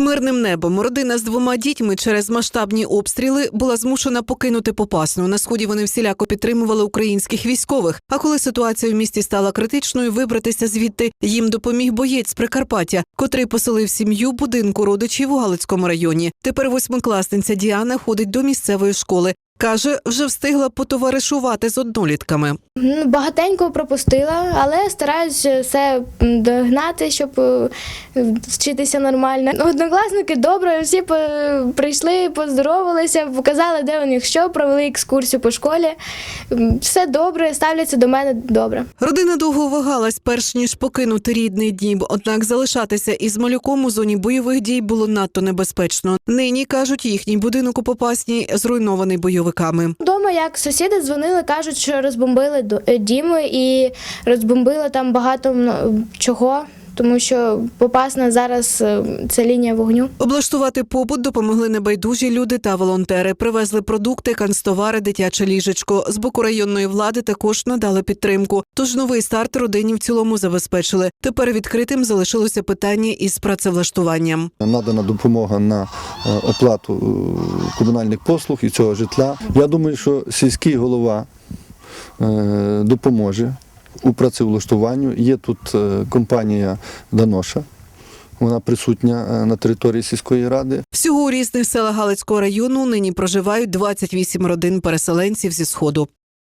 мирним небом родина з двома дітьми через масштабні обстріли була змушена покинути Попасну. На сході вони всіляко підтримували українських військових. А коли ситуація в місті стала критичною, вибратися звідти їм допоміг боєць з Прикарпаття, котрий поселив сім'ю будинку родичів у Галицькому районі. Тепер восьмикласниця Діана ходить до місцевої школи. Каже, вже встигла потоваришувати з однолітками. Ну, Багатенько пропустила, але стараюсь все догнати, щоб е, вчитися нормально. Однокласники добре, всі прийшли, поздоровалися, показали, де у них що, провели екскурсію по школі. Все добре, ставляться до мене добре. Родина довго вагалась, перш ніж покинути рідний дім. Однак залишатися із малюком у зоні бойових дій було надто небезпечно. Нині кажуть, їхній будинок у Попасній зруйнований бойовиками. Дома як сусіди дзвонили, кажуть, що розбомбили е, дім і розбомбили там багато чого, тому що Попасна зараз е, це лінія вогню. Облаштувати побут допомогли небайдужі люди та волонтери. Привезли продукти, канцтовари, дитяче ліжечко. З боку районної влади також надали підтримку. Тож новий старт родині в цілому забезпечили. Тепер відкритим залишилося питання із працевлаштуванням. надана допомога на е, оплату е, комунальних послуг і цього житла. Я думаю, що сільський голова допоможе у працевлаштуванню. Є тут е, компанія Даноша. Вона присутня е, на території сільської ради. Всього у різних селах Галицького району нині проживають 28 родин переселенців зі сходу.